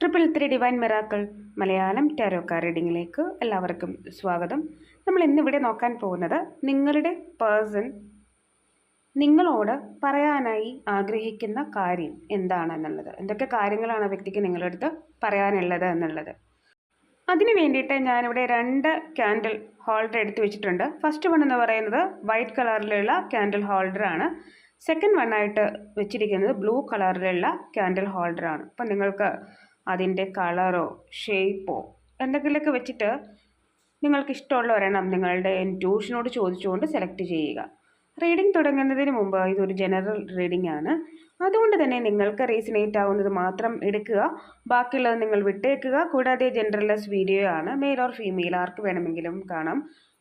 Triple three divine മെറാക്കൾ Malayalam ടാരോക്കാർ റീഡിങ്ങിലേക്ക് എല്ലാവർക്കും സ്വാഗതം. നമ്മൾ ഇന്നിവിടെ നോക്കാൻ പോകുന്നത് നിങ്ങളുടെ പേഴ്സൺ നിങ്ങളോട് പറയാനായി ആഗ്രഹിക്കുന്ന കാര്യം എന്താണെന്നുള്ളത്. എന്തൊക്കെ കാര്യങ്ങളാണ് വ്യക്തിക്ക് നിങ്ങളുടെ അടുത്ത് പറയാനുള്ളത് എന്നുള്ളത്. അതിന് വേണ്ടിയിട്ട് ഞാനിവിടെ രണ്ട് ക്യാൻഡിൽ ഹോൾഡർ എടുത്തു വെച്ചിട്ടുണ്ട്. ഫസ്റ്റ് വൺ എന്ന് പറയുന്നത് വൈറ്റ് കളറിലുള്ള ക്യാൻഡിൽ ഹോൾഡറാണ് സെക്കൻഡ് വണ്ണായിട്ട് വെച്ചിരിക്കുന്നത് ബ്ലൂ കളറിലുള്ള ക്യാൻഡിൽ ഹോൾഡറാണ് അപ്പം നിങ്ങൾക്ക് അതിന്റെ കളറോ ഷേപ്പോ എന്തെങ്കിലുമൊക്കെ വെച്ചിട്ട് നിങ്ങൾക്ക് ഇഷ്ടമുള്ള ഒരെണ്ണം നിങ്ങളുടെ ഇന്റ്യൂഷനോട് ചോദിച്ചുകൊണ്ട് സെലക്ട് ചെയ്യുക. റീഡിംഗ് തുടങ്ങുന്നതിന് മുമ്പ് ഇതൊരു ജനറൽ റീഡിംഗ് ആണ്. അതുകൊണ്ട് തന്നെ നിങ്ങൾക്ക് റീസണേറ്റ് ആവുന്നത് മാത്രം എടുക്കുക. ബാക്കിയുള്ളത് നിങ്ങൾ വിട്ടേക്കുക. കൂടാതെ ജെൻഡർലെസ് വീഡിയോ ആണ്. മെയിൽ ഓർ ഫീമെയിൽ ആർക്ക് വേണമെങ്കിലും കാണാം.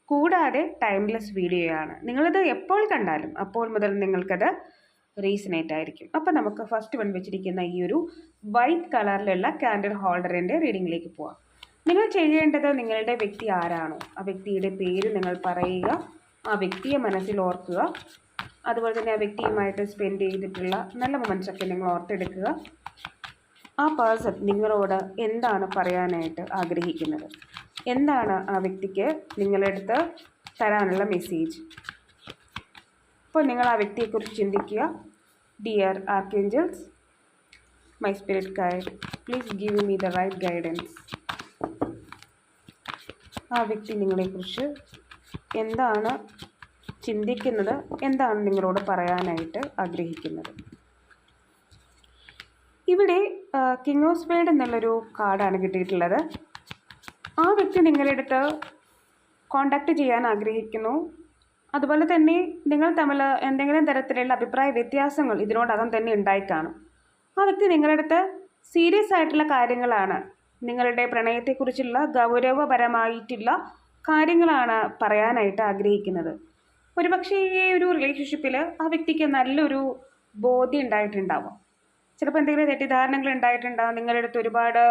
കൂടാതെ ടൈംലെസ് വീഡിയോ ആണ്. നിങ്ങളിത് എപ്പോൾ കണ്ടാലും അപ്പോൾ മുതൽ നിങ്ങൾക്കത് റീസണേറ്റ് ആയിരിക്കും. അപ്പോൾ നമുക്ക് ഫസ്റ്റ് വൺ വെച്ചിരിക്കുന്ന ഈ ഒരു വൈറ്റ് കളറിലുള്ള ക്യാൻഡിൽ ഹോൾഡറിന്റെ റീഡിങ്ങിലേക്ക് പോവാം. നിങ്ങൾ ചെയ്യേണ്ടത് നിങ്ങളുടെ വ്യക്തി ആരാണോ? ആ വ്യക്തിയുടെ പേര് നിങ്ങൾ പറയുക ആ വ്യക്തിയെ മനസ്സിൽ ഓർക്കുക. അതുപോലെ തന്നെ ആ വ്യക്തിയുമായിട്ട് സ്പെൻഡ് ചെയ്തിട്ടുള്ള നല്ല മൊമെൻസൊക്കെ നിങ്ങൾ ഓർത്തെടുക്കുക. ആ പേഴ്സൺ നിങ്ങളോട് എന്താണ് പറയാനായിട്ട് ആഗ്രഹിക്കുന്നത്? എന്താണ് ആ വ്യക്തിക്ക് നിങ്ങളടുത്ത് തരാനുള്ള മെസ്സേജ് അപ്പോൾ നിങ്ങൾ ആ വ്യക്തിയെക്കുറിച്ച് ചിന്തിക്കുക. Dear archangels my spirit guide please give me the right guidance ആ വ്യക്തി നിങ്ങളെക്കുറിച്ച് എന്താണ് ചിന്തിക്കുന്നത്? എന്താണ് നിങ്ങളോട് പറയാനായിട്ട് ആഗ്രഹിക്കുന്നത്? ഇവിടെ കിങ് ഓഫ് സ്പേഡ് എന്നുള്ളൊരു കാർഡാണ് കിട്ടിയിട്ടുള്ളത്. ആ വ്യക്തി നിങ്ങളുടെ അടുത്ത് കോണ്ടാക്ട് ചെയ്യാൻ ആഗ്രഹിക്കുന്നു. അതുപോലെ തന്നെ നിങ്ങൾ തമ്മിൽ എന്തെങ്കിലും തരത്തിലുള്ള അഭിപ്രായ വ്യത്യാസങ്ങൾ ഇതിനോടകം തന്നെ ഉണ്ടായിക്കാണും ആ വ്യക്തി നിങ്ങളുടെ അടുത്ത് സീരിയസ് ആയിട്ടുള്ള കാര്യങ്ങളാണ്. നിങ്ങളുടെ പ്രണയത്തെക്കുറിച്ചുള്ള ഗൗരവപരമായിട്ടുള്ള കാര്യങ്ങളാണ് പറയാനായിട്ട് ആഗ്രഹിക്കുന്നത്. ഒരുപക്ഷെ ഈ ഒരു റിലേഷൻഷിപ്പിൽ ആ വ്യക്തിക്ക് നല്ലൊരു ബോധ്യം ഉണ്ടായിട്ടുണ്ടാവും. ചിലപ്പോൾ എന്തെങ്കിലും തെറ്റിദ്ധാരണകൾ ഉണ്ടായിട്ടുണ്ടാവും. നിങ്ങളുടെ അടുത്ത് ഒരുപാട്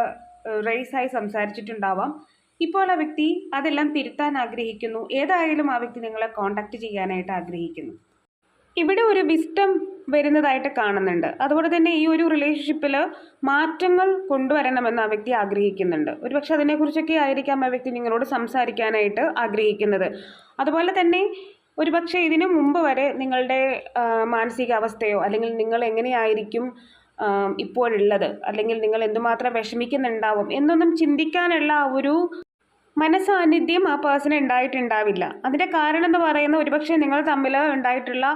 റേസായി സംസാരിച്ചിട്ടുണ്ടാവാം. ഇപ്പോൾ ആ വ്യക്തി അതെല്ലാം തിരുത്താൻ ആഗ്രഹിക്കുന്നു. ഏതായാലും ആ വ്യക്തി നിങ്ങളെ കോണ്ടാക്ട് ചെയ്യാനായിട്ട് ആഗ്രഹിക്കുന്നു. ഇവിടെ ഒരു വിസ്റ്റം വരുന്നതായിട്ട് കാണുന്നുണ്ട്. അതുപോലെ തന്നെ ഈ ഒരു റിലേഷൻഷിപ്പിൽ മാറ്റങ്ങൾ കൊണ്ടുവരണമെന്ന് ആ വ്യക്തി ആഗ്രഹിക്കുന്നുണ്ട്. ഒരുപക്ഷെ അതിനെക്കുറിച്ചൊക്കെ ആയിരിക്കാം ആ വ്യക്തി നിങ്ങളോട് സംസാരിക്കാനായിട്ട് ആഗ്രഹിക്കുന്നത്. അതുപോലെ തന്നെ ഒരുപക്ഷെ ഇതിനു മുമ്പ് വരെ നിങ്ങളുടെ മാനസികാവസ്ഥയോ അല്ലെങ്കിൽ നിങ്ങൾ എങ്ങനെയായിരിക്കും ഇപ്പോഴുള്ളത് അല്ലെങ്കിൽ നിങ്ങൾ എന്തുമാത്രം വിഷമിക്കുന്നുണ്ടാവും എന്നൊന്നും ചിന്തിക്കാനുള്ള ഒരു മനസാന്നിധ്യം ആ പേഴ്സണ് ഉണ്ടായിട്ടുണ്ടാവില്ല. അതിന്റെ കാരണം എന്ന് പറയുന്നത് ഒരുപക്ഷെ നിങ്ങൾ തമ്മിൽ ഉണ്ടായിട്ടുള്ള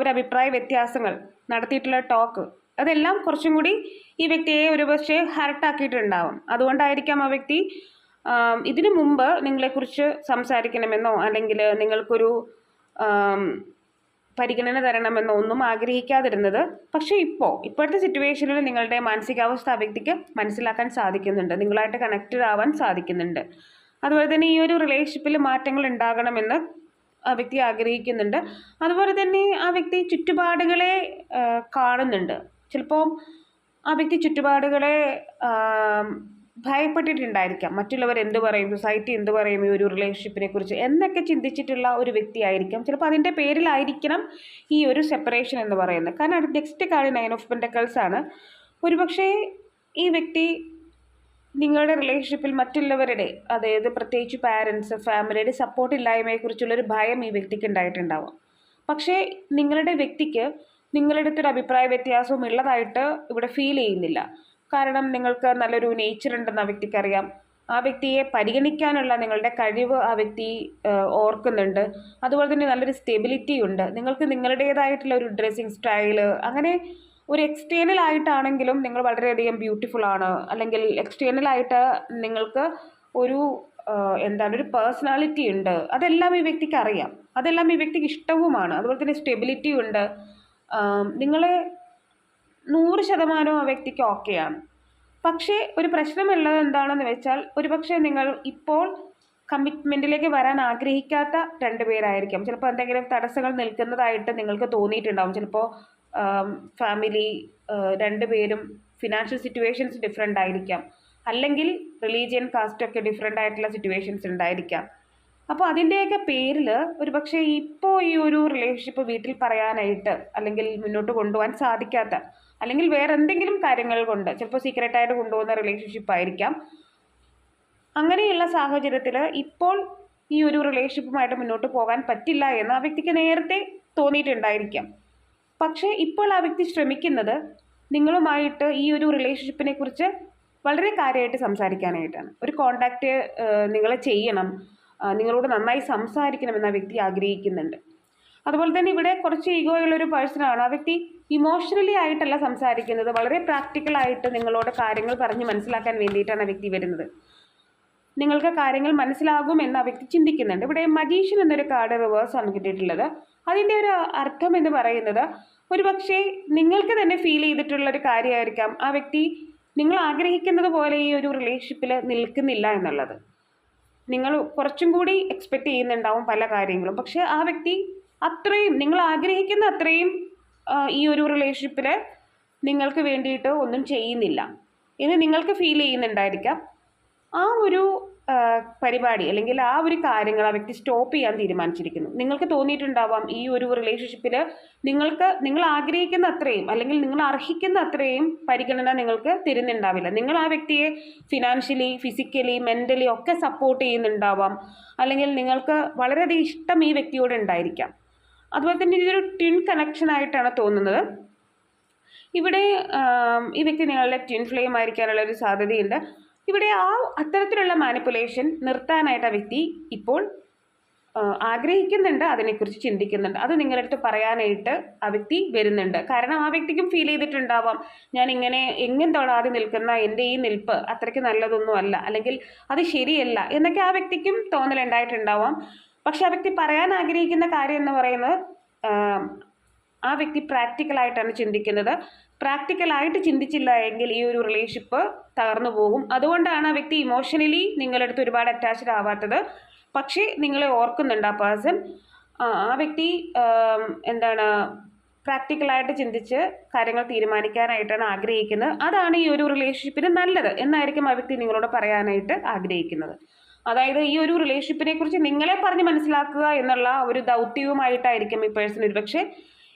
ഒരു അഭിപ്രായ വ്യത്യാസങ്ങൾ നടത്തിയിട്ടുള്ള ടോക്ക് അതെല്ലാം കുറച്ചും കൂടി ഈ വ്യക്തിയെ ഒരുപക്ഷെ ഹർട്ടാക്കിയിട്ടുണ്ടാവും അതുകൊണ്ടായിരിക്കാം ആ വ്യക്തി ഇതിനു മുമ്പ് നിങ്ങളെക്കുറിച്ച് സംസാരിക്കണമെന്നോ അല്ലെങ്കിൽ നിങ്ങൾക്കൊരു പരിഗണന തരണമെന്നോ ഒന്നും ആഗ്രഹിക്കാതിരുന്നത്. പക്ഷേ ഇപ്പോൾ ഇപ്പോഴത്തെ സിറ്റുവേഷനിൽ നിങ്ങളുടെ മാനസികാവസ്ഥ ആ വ്യക്തിക്ക് മനസ്സിലാക്കാൻ സാധിക്കുന്നുണ്ട്. നിങ്ങളായിട്ട് കണക്റ്റഡ് ആവാൻ സാധിക്കുന്നുണ്ട്. അതുപോലെ തന്നെ ഈ ഒരു റിലേഷൻഷിപ്പിൽ മാറ്റങ്ങൾ ഉണ്ടാകണമെന്ന് ആ വ്യക്തി ആഗ്രഹിക്കുന്നുണ്ട്. അതുപോലെ തന്നെ ആ വ്യക്തി ചുറ്റുപാടുകളെ കാണുന്നുണ്ട്. ചിലപ്പോൾ ആ വ്യക്തി ചുറ്റുപാടുകളെ ഭയപ്പെട്ടിട്ടുണ്ടായിരിക്കാം. മറ്റുള്ളവർ എന്ത് പറയും? സൊസൈറ്റി എന്ത് പറയും ഈ ഒരു റിലേഷൻഷിപ്പിനെ കുറിച്ച്? എന്നൊക്കെ ചിന്തിച്ചിട്ടുള്ള ഒരു വ്യക്തിയായിരിക്കാം ചിലപ്പോൾ അതിന്റെ പേരിലായിരിക്കണം ഈ ഒരു സെപ്പറേഷൻ എന്ന് പറയുന്നത്. കാരണം അത് next card nine of pentacles ആണ്. ഒരുപക്ഷേ ഈ വ്യക്തി നിങ്ങളുടെ റിലേഷൻഷിപ്പിൽ മറ്റുള്ളവരുടെ അതായത് പ്രത്യേകിച്ച് പാരൻസ് ഫാമിലിയുടെ സപ്പോർട്ട് ഇല്ലായ്മയെക്കുറിച്ചുള്ളൊരു ഭയം ഈ വ്യക്തിക്ക് ഉണ്ടായിട്ടുണ്ടാവും. പക്ഷേ നിങ്ങളുടെ വ്യക്തിക്ക് നിങ്ങളുടെ അടുത്തൊരു അഭിപ്രായ വ്യത്യാസവും ഉള്ളതായിട്ട് ഇവിടെ ഫീൽ ചെയ്യുന്നില്ല. കാരണം നിങ്ങൾക്ക് നല്ലൊരു നേച്ചർ ഉണ്ടെന്ന് ആ വ്യക്തിക്കറിയാം ആ വ്യക്തിയെ പരിഗണിക്കാനുള്ള നിങ്ങളുടെ കഴിവ് ആ വ്യക്തി ഓർക്കുന്നുണ്ട്. അതുപോലെ തന്നെ നല്ലൊരു സ്റ്റെബിലിറ്റി ഉണ്ട്. നിങ്ങൾക്ക് നിങ്ങളുടേതായിട്ടുള്ള ഒരു ഡ്രസ്സിങ് സ്റ്റൈൽ അങ്ങനെ ഒരു എക്സ്റ്റേണൽ ആയിട്ടാണെങ്കിലും നിങ്ങൾ വളരെയധികം ബ്യൂട്ടിഫുൾ ആണ്. അല്ലെങ്കിൽ എക്സ്റ്റേണൽ ആയിട്ട് നിങ്ങൾക്ക് ഒരു എന്താണ് ഒരു പേഴ്സണാലിറ്റി ഉണ്ട്. അതെല്ലാം ഈ വ്യക്തിക്ക് അറിയാം. അതെല്ലാം ഈ വ്യക്തിക്ക് ഇഷ്ടവുമാണ്. അതുപോലെ തന്നെ സ്റ്റെബിലിറ്റി ഉണ്ട്. നിങ്ങളെ നൂറ് ശതമാനവും ആ വ്യക്തിക്ക് ഓക്കെയാണ് പക്ഷേ ഒരു പ്രശ്നമുള്ളത് എന്താണെന്ന് വെച്ചാൽ ഒരുപക്ഷെ നിങ്ങൾ ഇപ്പോൾ കമ്മിറ്റ്മെന്റിലേക്ക് വരാൻ ആഗ്രഹിക്കാത്ത രണ്ട് പേരായിരിക്കാം. ചിലപ്പോൾ എന്തെങ്കിലും തടസ്സങ്ങൾ നിൽക്കുന്നതായിട്ട് നിങ്ങൾക്ക് തോന്നിയിട്ടുണ്ടാവും. ചിലപ്പോൾ ഫാമിലി രണ്ടുപേരും ഫിനാൻഷ്യൽ സിറ്റുവേഷൻസ് ഡിഫറെന്റ് ആയിരിക്കാം. അല്ലെങ്കിൽ റിലീജിയൻ കാസ്റ്റ് ഒക്കെ ഡിഫറെന്റ് ആയിട്ടുള്ള സിറ്റുവേഷൻസ് ഉണ്ടായിരിക്കാം. അപ്പോൾ അതിന്റെയൊക്കെ പേരിൽ ഒരു പക്ഷേ ഇപ്പോൾ ഈ ഒരു റിലേഷൻഷിപ്പ് വീട്ടിൽ പറയാനായിട്ട് അല്ലെങ്കിൽ മുന്നോട്ട് കൊണ്ടുപോകാൻ സാധിക്കാത്ത അല്ലെങ്കിൽ വേറെ എന്തെങ്കിലും കാര്യങ്ങൾ കൊണ്ട് ചിലപ്പോൾ സീക്രട്ടായിട്ട് കൊണ്ടുപോകുന്ന റിലേഷൻഷിപ്പ് ആയിരിക്കാം. അങ്ങനെയുള്ള സാഹചര്യത്തിൽ ഇപ്പോൾ ഈ ഒരു റിലേഷൻഷിപ്പുമായിട്ട് മുന്നോട്ട് പോകാൻ പറ്റില്ല എന്ന് ആ വ്യക്തിക്ക് നേരത്തെ തോന്നിയിട്ടുണ്ടായിരിക്കാം. പക്ഷേ ഇപ്പോൾ ആ വ്യക്തി ശ്രമിക്കുന്നത് നിങ്ങളുമായിട്ട് ഈ ഒരു റിലേഷൻഷിപ്പിനെ കുറിച്ച് വളരെ കാര്യമായിട്ട് സംസാരിക്കാനായിട്ടാണ്. ഒരു കോണ്ടാക്റ്റ് നിങ്ങൾ ചെയ്യണം നിങ്ങളോട് നന്നായി സംസാരിക്കണമെന്ന് ആ വ്യക്തി ആഗ്രഹിക്കുന്നുണ്ട്. അതുപോലെ തന്നെ ഇവിടെ കുറച്ച് ഈഗോ ഉള്ളൊരു പേഴ്സണാണ് ആ വ്യക്തി ഇമോഷണലി ആയിട്ടല്ല സംസാരിക്കുന്നത്. വളരെ പ്രാക്ടിക്കലായിട്ട് നിങ്ങളോട് കാര്യങ്ങൾ പറഞ്ഞ് മനസ്സിലാക്കാൻ വേണ്ടിയിട്ടാണ് ആ വ്യക്തി വരുന്നത്. നിങ്ങൾക്ക് കാര്യങ്ങൾ മനസ്സിലാകും എന്ന് ആ വ്യക്തി ചിന്തിക്കുന്നുണ്ട്. ഇവിടെ മജീഷ്യൻ എന്നൊരു കാർഡ് റിവേഴ്സാണ് കിട്ടിയിട്ടുള്ളത്. അതിന്റെ ഒരു അർത്ഥം എന്ന് പറയുന്നത് ഒരു പക്ഷേ നിങ്ങൾക്ക് തന്നെ ഫീൽ ചെയ്തിട്ടുള്ള ഒരു കാര്യമായിരിക്കാം. ആ വ്യക്തി നിങ്ങൾ ആഗ്രഹിക്കുന്നത് പോലെ ഈ ഒരു റിലേഷൻഷിപ്പിൽ നിൽക്കുന്നില്ല എന്നുള്ളത്. നിങ്ങൾ കുറച്ചും കൂടി എക്സ്പെക്റ്റ് ചെയ്യുന്നുണ്ടാവും പല കാര്യങ്ങളും. പക്ഷേ ആ വ്യക്തി അത്രയും നിങ്ങൾ ആഗ്രഹിക്കുന്ന അത്രയും ഈ ഒരു റിലേഷൻഷിപ്പിൽ നിങ്ങൾക്ക് വേണ്ടിയിട്ട് ഒന്നും ചെയ്യുന്നില്ല. എന്ന് നിങ്ങൾക്ക് ഫീൽ ചെയ്യുന്നുണ്ടായിരിക്കാം. ആ ഒരു പരിപാടി അല്ലെങ്കിൽ ആ ഒരു കാര്യങ്ങൾ ആ വ്യക്തി സ്റ്റോപ്പ് ചെയ്യാൻ തീരുമാനിച്ചിരിക്കുന്നു. നിങ്ങൾക്ക് തോന്നിയിട്ടുണ്ടാവാം ഈ ഒരു റിലേഷൻഷിപ്പിൽ നിങ്ങൾക്ക് നിങ്ങൾ ആഗ്രഹിക്കുന്ന അത്രയും അല്ലെങ്കിൽ നിങ്ങൾ അർഹിക്കുന്ന അത്രയും പരിഗണന നിങ്ങൾക്ക് തരുന്നുണ്ടാവില്ല. നിങ്ങൾ ആ വ്യക്തിയെ ഫിനാൻഷ്യലി ഫിസിക്കലി മെന്റലി ഒക്കെ സപ്പോർട്ട് ചെയ്യുന്നുണ്ടാവാം. അല്ലെങ്കിൽ നിങ്ങൾക്ക് വളരെയധികം ഇഷ്ടം ഈ വ്യക്തിയോട് ഉണ്ടായിരിക്കാം. അതുപോലെ തന്നെ ഇതൊരു ട്വിൻ കണക്ഷൻ ആയിട്ടാണ് തോന്നുന്നത്. ഇവിടെ ഈ വ്യക്തി നിങ്ങളുടെ ട്വിൻ ഫ്ലെയിം ആയിരിക്കാനുള്ള ഒരു സാധ്യതയുണ്ട്. ഇവിടെ ആ അത്തരത്തിലുള്ള മാനിപ്പുലേഷൻ നിർത്താനായിട്ട് ആ വ്യക്തി ഇപ്പോൾ ആഗ്രഹിക്കുന്നുണ്ട് അതിനെക്കുറിച്ച് ചിന്തിക്കുന്നുണ്ട്. അത് നിങ്ങളുടെ അടുത്ത് പറയാനായിട്ട് ആ വ്യക്തി വരുന്നുണ്ട്. കാരണം ആ വ്യക്തിക്കും ഫീൽ ചെയ്തിട്ടുണ്ടാവാം. ഞാൻ ഇങ്ങനെ എങ്ങും തൊടാതെ നിൽക്കുന്ന? എന്റെ ഈ നിൽപ്പ് അത്രയ്ക്ക് നല്ലതൊന്നും അല്ല. അല്ലെങ്കിൽ അത് ശരിയല്ല എന്നൊക്കെ ആ വ്യക്തിക്കും തോന്നലുണ്ടായിട്ടുണ്ടാവാം. പക്ഷെ ആ വ്യക്തി പറയാൻ ആഗ്രഹിക്കുന്ന കാര്യം എന്ന് പറയുന്നത് ആ വ്യക്തി പ്രാക്ടിക്കലായിട്ടാണ് ചിന്തിക്കുന്നത്. പ്രാക്ടിക്കലായിട്ട് ചിന്തിച്ചില്ല എങ്കിൽ ഈ ഒരു റിലേഷൻഷിപ്പ് തകർന്നു പോകും. അതുകൊണ്ടാണ് ആ വ്യക്തി ഇമോഷണലി നിങ്ങളുടെ അടുത്ത് ഒരുപാട് അറ്റാച്ച്ഡ് ആവാത്തത്. പക്ഷേ നിങ്ങളെ ഓർക്കുന്നുണ്ട് ആ പേഴ്സൺ ആ വ്യക്തി എന്താണ് പ്രാക്ടിക്കലായിട്ട് ചിന്തിച്ച് കാര്യങ്ങൾ തീരുമാനിക്കാനായിട്ടാണ് ആഗ്രഹിക്കുന്നത്. അതാണ് ഈ ഒരു റിലേഷൻഷിപ്പിന് നല്ലത് എന്നായിരിക്കും ആ വ്യക്തി നിങ്ങളോട് പറയാനായിട്ട് ആഗ്രഹിക്കുന്നത്. അതായത് ഈ ഒരു റിലേഷൻഷിപ്പിനെ കുറിച്ച് നിങ്ങളെ പറഞ്ഞ് മനസ്സിലാക്കുക എന്നുള്ള ഒരു ദൗത്യവുമായിട്ടായിരിക്കും ഈ പേഴ്സൺ ഒരുപക്ഷെ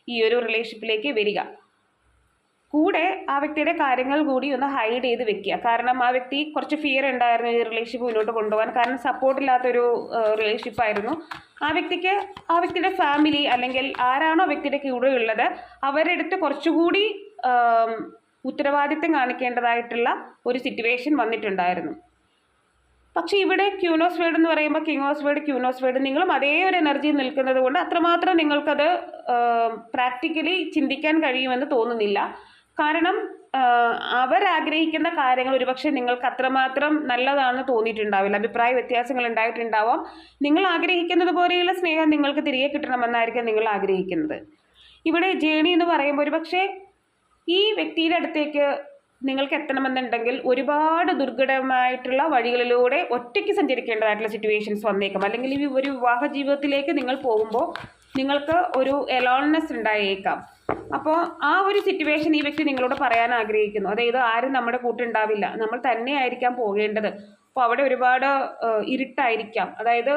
ഈ ഒരു റിലേഷൻഷിപ്പിലേക്ക് വരിക. കൂടെ ആ വ്യക്തിയുടെ കാര്യങ്ങൾ കൂടി ഒന്ന് ഹൈഡ് ചെയ്ത് വെക്കുക. കാരണം ആ വ്യക്തി കുറച്ച് ഫിയർ ഉണ്ടായിരുന്നു ഈ റിലേഷൻഷിപ്പ് മുന്നോട്ട് കൊണ്ടുപോകാൻ. കാരണം സപ്പോർട്ട് ഇല്ലാത്തൊരു റിലേഷൻഷിപ്പ് ആയിരുന്നു. ആ വ്യക്തിക്ക് ആ വ്യക്തിയുടെ ഫാമിലി അല്ലെങ്കിൽ ആരാണോ വ്യക്തിയുടെ കൂടെ ഉള്ളത് അവരുടെ അടുത്ത് കുറച്ചുകൂടി ഉത്തരവാദിത്തം കാണിക്കേണ്ടതായിട്ടുള്ള ഒരു സിറ്റുവേഷൻ വന്നിട്ടുണ്ടായിരുന്നു. പക്ഷേ ഇവിടെ ക്യൂനോസ് വേർഡ് എന്ന് പറയുമ്പോൾ കിങ്ങോസ് വേർഡ് ക്യൂനോസ് വേർഡ് നിങ്ങളും അതേ ഒരു എനർജി നിൽക്കുന്നത് കൊണ്ട് അത്രമാത്രം നിങ്ങൾക്കത് പ്രാക്ടിക്കലി ചിന്തിക്കാൻ കഴിയുമെന്ന് തോന്നുന്നില്ല. കാരണം അവർ ആഗ്രഹിക്കുന്ന കാര്യങ്ങൾ ഒരുപക്ഷെ നിങ്ങൾക്ക് അത്രമാത്രം നല്ലതാണെന്ന് തോന്നിയിട്ടുണ്ടാവില്ല. അഭിപ്രായ വ്യത്യാസങ്ങൾ ഉണ്ടായിട്ടുണ്ടാവാം. നിങ്ങൾ ആഗ്രഹിക്കുന്നത് പോലെയുള്ള സ്നേഹം നിങ്ങൾക്ക് തിരികെ കിട്ടണമെന്നായിരിക്കും നിങ്ങൾ ആഗ്രഹിക്കുന്നത്. ഇവിടെ ജേണി എന്ന് പറയുമ്പോൾ ഒരുപക്ഷെ ഈ വ്യക്തിയുടെ അടുത്തേക്ക് നിങ്ങൾക്ക് എത്തണമെന്നുണ്ടെങ്കിൽ ഒരുപാട് ദുർഘടമായിട്ടുള്ള വഴികളിലൂടെ ഒറ്റയ്ക്ക് സഞ്ചരിക്കേണ്ടതായിട്ടുള്ള സിറ്റുവേഷൻസ് വന്നേക്കാം. അല്ലെങ്കിൽ ഈ ഒരു വിവാഹ ജീവിതത്തിലേക്ക് നിങ്ങൾ പോകുമ്പോൾ നിങ്ങൾക്ക് ഒരു എലോൺനെസ് ഉണ്ടായേക്കാം. അപ്പോൾ ആ ഒരു സിറ്റുവേഷൻ ഈ വ്യക്തി നിങ്ങളോട് പറയാൻ ആഗ്രഹിക്കുന്നു. അതായത് ആരും നമ്മുടെ കൂട്ടുണ്ടാവില്ല നമ്മൾ തന്നെയായിരിക്കാം പോകേണ്ടത്. അപ്പോൾ അവിടെ ഒരുപാട് ഇരുട്ടായിരിക്കാം. അതായത്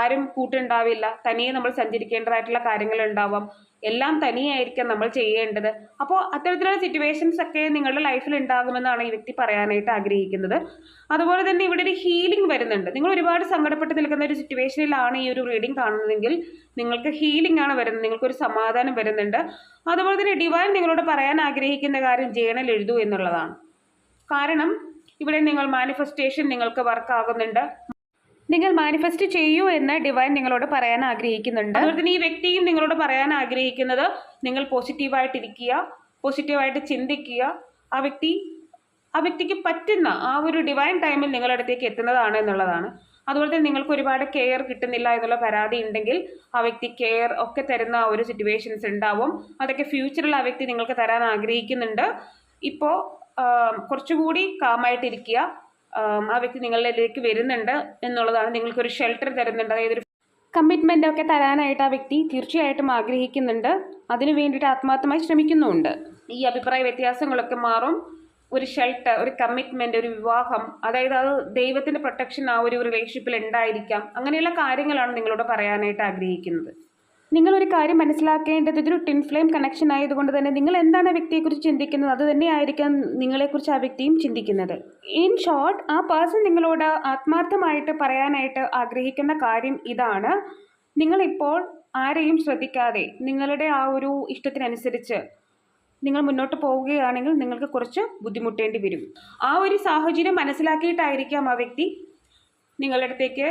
ആരും കൂട്ടുണ്ടാവില്ല തനിയെ നമ്മൾ സഞ്ചരിക്കേണ്ടതായിട്ടുള്ള കാര്യങ്ങൾ ഉണ്ടാവാം. എല്ലാം തനിയായിരിക്കാം നമ്മൾ ചെയ്യേണ്ടത്. അപ്പോൾ അത്തരത്തിലുള്ള സിറ്റുവേഷൻസ് ഒക്കെ നിങ്ങളുടെ ലൈഫിൽ ഉണ്ടാകുമെന്നാണ് ഈ വ്യക്തി പറയാനായിട്ട് ആഗ്രഹിക്കുന്നത്. അതുപോലെ തന്നെ ഇവിടെ ഒരു ഹീലിംഗ് വരുന്നുണ്ട്. നിങ്ങൾ ഒരുപാട് സങ്കടപ്പെട്ട് നിൽക്കുന്ന ഒരു സിറ്റുവേഷനിലാണ് ഈ ഒരു റീഡിംഗ് കാണുന്നതെങ്കിൽ നിങ്ങൾക്ക് ഹീലിംഗ് ആണ് വരുന്നത്. നിങ്ങൾക്കൊരു സമാധാനം വരുന്നുണ്ട്. അതുപോലെ തന്നെ ഡിവൈൻ നിങ്ങളോട് പറയാൻ ആഗ്രഹിക്കുന്ന കാര്യം ജേണൽ എഴുതൂ എന്നുള്ളതാണ്. കാരണം ഇവിടെ നിങ്ങൾ മാനിഫെസ്റ്റേഷൻ നിങ്ങൾക്ക് വർക്ക് ആകുന്നുണ്ട്. നിങ്ങൾ മാനിഫെസ്റ്റ് ചെയ്യൂ എന്ന് ഡിവൈൻ നിങ്ങളോട് പറയാൻ ആഗ്രഹിക്കുന്നുണ്ട്. അതുപോലെ തന്നെ ഈ വ്യക്തിയും നിങ്ങളോട് പറയാൻ ആഗ്രഹിക്കുന്നത് നിങ്ങൾ പോസിറ്റീവായിട്ടിരിക്കുക പോസിറ്റീവായിട്ട് ചിന്തിക്കുക. ആ വ്യക്തി ആ വ്യക്തിക്ക് പറ്റുന്ന ആ ഒരു ഡിവൈൻ ടൈമിൽ നിങ്ങളുടെ അടുത്തേക്ക് എത്തുന്നതാണ് എന്നുള്ളതാണ്. അതുപോലെ തന്നെ നിങ്ങൾക്ക് ഒരുപാട് കെയർ കിട്ടുന്നില്ല എന്നുള്ള പരാതി ഉണ്ടെങ്കിൽ ആ വ്യക്തി കെയർ ഒക്കെ തരുന്ന ഒരു സിറ്റുവേഷൻസ് ഉണ്ടാവും. അതൊക്കെ ഫ്യൂച്ചറിൽ ആ വ്യക്തി നിങ്ങൾക്ക് തരാൻ ആഗ്രഹിക്കുന്നുണ്ട്. ഇപ്പോൾ കുറച്ചുകൂടി കാമായിട്ടിരിക്കുക ആം, വ്യക്തി നിങ്ങളിലേക്ക് വരുന്നുണ്ട് എന്നുള്ളതാണ് നിങ്ങൾക്ക് ഒരു ഷെൽട്ടർ തരുന്നുണ്ട്. അതായത് ഒരു കമ്മിറ്റ്മെന്റ് ഒക്കെ തരാനായിട്ട് ആ വ്യക്തി തീർച്ചയായിട്ടും ആഗ്രഹിക്കുന്നുണ്ട്. അതിനു വേണ്ടിയിട്ട് ആത്മാർത്ഥമായി ശ്രമിക്കുന്നുമുണ്ട്. ഈ അഭിപ്രായ വ്യത്യാസങ്ങളൊക്കെ മാറും. ഒരു ഷെൽട്ടർ ഒരു കമ്മിറ്റ്മെന്റ് ഒരു വിവാഹം അതായത് അത് ദൈവത്തിന്റെ പ്രൊട്ടക്ഷൻ ആ ഒരു റിലേഷൻഷിപ്പിൽ ഉണ്ടായിരിക്കാം. അങ്ങനെയുള്ള കാര്യങ്ങളാണ് നിങ്ങളോട് പറയാനായിട്ട് ആഗ്രഹിക്കുന്നത്. നിങ്ങളൊരു കാര്യം മനസ്സിലാക്കേണ്ടത് ഇതൊരു ടിൻ ഫ്ലെയിം കണക്ഷൻ ആയതുകൊണ്ട് തന്നെ നിങ്ങൾ എന്താണ് ആ വ്യക്തിയെക്കുറിച്ച് ചിന്തിക്കുന്നത്? അത് തന്നെയായിരിക്കാം നിങ്ങളെക്കുറിച്ച് ആ വ്യക്തിയും ചിന്തിക്കുന്നത്. ഇൻ ഷോർട്ട് ആ പേഴ്സൺ നിങ്ങളോട് ആത്മാർത്ഥമായിട്ട് പറയാനായിട്ട് ആഗ്രഹിക്കുന്ന കാര്യം ഇതാണ്. നിങ്ങളിപ്പോൾ ആരെയും ശ്രദ്ധിക്കാതെ നിങ്ങളുടെ ആ ഒരു ഇഷ്ടത്തിനനുസരിച്ച് നിങ്ങൾ മുന്നോട്ട് പോവുകയാണെങ്കിൽ നിങ്ങൾക്ക് കുറച്ച് ബുദ്ധിമുട്ടേണ്ടി വരും. ആ ഒരു സാഹചര്യം മനസ്സിലാക്കിയിട്ടായിരിക്കാം ആ വ്യക്തി നിങ്ങളുടെ അടുത്തേക്ക്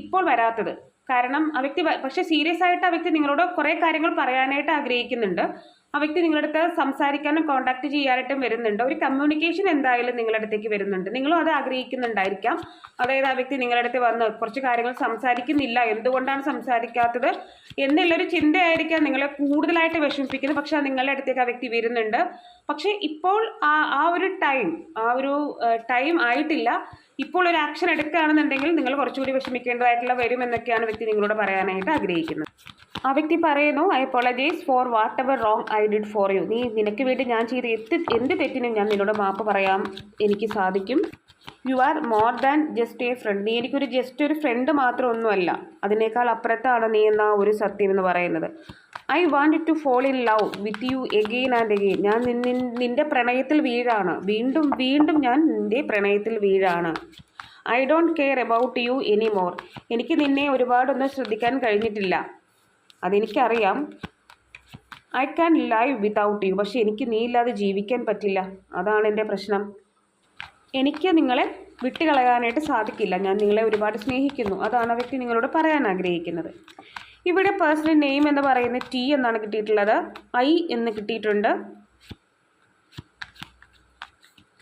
ഇപ്പോൾ വരാത്തത്. കാരണം ആ വ്യക്തി പക്ഷെ സീരിയസ് ആയിട്ട് ആ വ്യക്തി നിങ്ങളോട് കുറേ കാര്യങ്ങൾ പറയാനായിട്ട് ആഗ്രഹിക്കുന്നുണ്ട്. ആ വ്യക്തി നിങ്ങളുടെ അടുത്ത് സംസാരിക്കാനും കോൺടാക്ട് ചെയ്യാനായിട്ടും വരുന്നുണ്ട്. ഒരു കമ്മ്യൂണിക്കേഷൻ എന്തായാലും നിങ്ങളുടെ അടുത്തേക്ക് വരുന്നുണ്ട്. നിങ്ങളും അത് ആഗ്രഹിക്കുന്നുണ്ടായിരിക്കാം. അതായത് ആ വ്യക്തി നിങ്ങളുടെ അടുത്ത് വന്ന് കുറച്ച് കാര്യങ്ങൾ സംസാരിക്കുന്നില്ല. എന്തുകൊണ്ടാണ് സംസാരിക്കാത്തത്? എന്നുള്ളൊരു ചിന്തയായിരിക്കാം നിങ്ങളെ കൂടുതലായിട്ട് വിഷമിപ്പിക്കുന്നത്. പക്ഷെ നിങ്ങളുടെ അടുത്തേക്ക് ആ വ്യക്തി വരുന്നുണ്ട്. പക്ഷേ ഇപ്പോൾ ആ ആ ഒരു ടൈം ആ ഒരു ടൈം ആയിട്ടില്ല. ഇപ്പോൾ ഒരു ആക്ഷൻ എടുക്കുകയാണെന്നുണ്ടെങ്കിൽ നിങ്ങൾ കുറച്ചുകൂടി വിഷമിക്കേണ്ടതായിട്ടുള്ള വരും എന്നൊക്കെയാണ് വ്യക്തി നിങ്ങളോട് പറയാനായിട്ട് ആഗ്രഹിക്കുന്നത്. ആ വ്യക്തി പറയുന്നു I apologize for whatever wrong I did for you നീ നിനക്ക് വേണ്ടി ഞാൻ ചെയ്ത എന്ത് എന്ത് തെറ്റിനും ഞാൻ നിന്നോട് മാപ്പ് പറയാം എനിക്ക് സാധിക്കും. You are more than just a friend നീ എനിക്കൊരു ജസ്റ്റ് ഒരു ഫ്രണ്ട് മാത്രമൊന്നുമല്ല. അതിനേക്കാൾ അപ്പുറത്താണ് നീ എന്ന ഒരു സത്യം എന്ന് പറയുന്നത്. I want to fall in love with you again and again ഞാൻ നിന്റെ പ്രണയത്തിൽ വീഴാണ്. വീണ്ടും വീണ്ടും ഞാൻ നിന്റെ പ്രണയത്തിൽ വീഴാണ്. I don't care about you anymore എനിക്ക് നിന്നെ ഒരുപാടൊന്നും ശ്രദ്ധിക്കാൻ കഴിഞ്ഞിട്ടില്ല. അതെനിക്കറിയാം. I can live without you പക്ഷെ എനിക്ക് നീ ഇല്ലാതെ ജീവിക്കാൻ പറ്റില്ല. അതാണ് എന്റെ പ്രശ്നം. എനിക്ക് നിങ്ങളെ വിട്ടുകളയാനായിട്ട് സാധിക്കില്ല. ഞാൻ നിങ്ങളെ ഒരുപാട് സ്നേഹിക്കുന്നു. അതാണ് വ്യക്തി നിങ്ങളോട് പറയാൻ ആഗ്രഹിക്കുന്നത്. ഇവിടെ പേഴ്സണൽ നെയിം എന്ന് പറയുന്ന ടി എന്നാണ് കിട്ടിയിട്ടുള്ളത്. ഐ എന്ന് കിട്ടിയിട്ടുണ്ട്.